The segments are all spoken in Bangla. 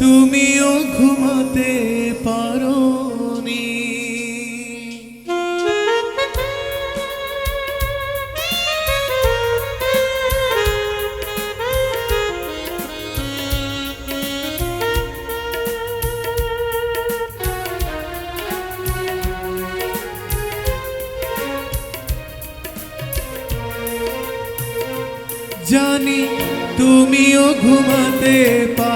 তুমিও ঘুমাতে পারোনি। জানি তুমিও ঘুমাতে পারোনি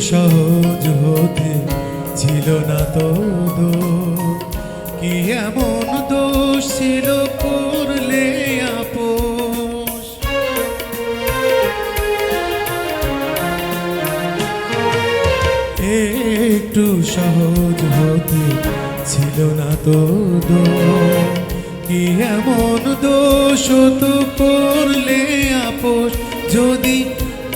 সহজ হতে ছিল না তো। কি এমন দোষ ছিল করলে আপোষ একটু সহজ হতে ছিল না তো। কি এমন দোষ তো করলে আপোষ যদি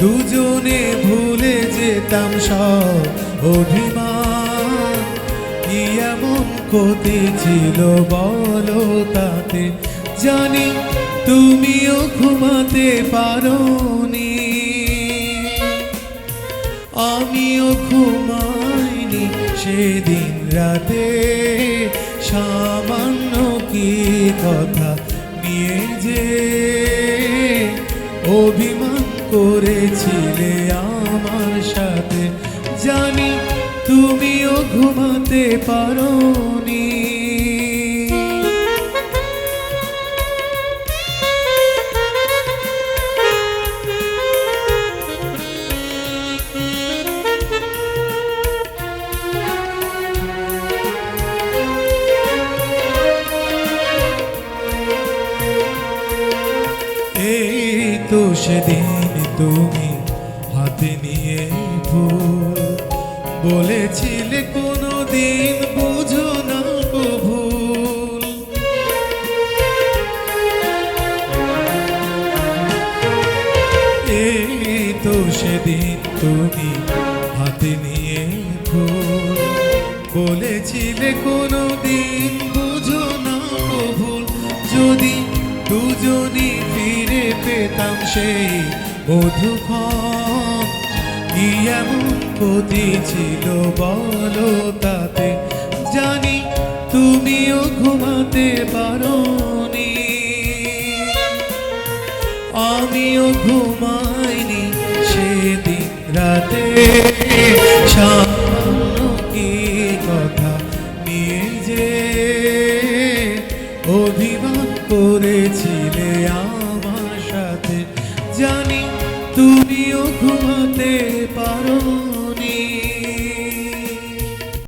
দুজনে ভুলে যেতাম সব অভিমান। কি এমন ছিল বলো তাতে? জানি তুমিও ঘুমাতে পারোনি। আমিও ঘুমাইনি সেদিন রাতে। সামান্য কি কথা করেছিলে আমার সাথে। জানি তুমিও ঘুমাতে পারোনি। এই তো সেদিন তুমি হাতে নিয়ে ভুল বলেছিলে কোনো দিন বুঝো না ভুল। এই তো সেদিন তুমি হাতে নিয়ে ভুল বলেছিলে কোনো দিন বুঝো না ভুল। যদি দুজনই ফিরে পেতাম সেই মধুক্ষণ কি এমন ক্ষতি ছিল বলো তাতে? জানি তুমিও ঘুমাতে পারোনি। আমিও ঘুমাইনি সেদিন রাতে। সামান্য আমার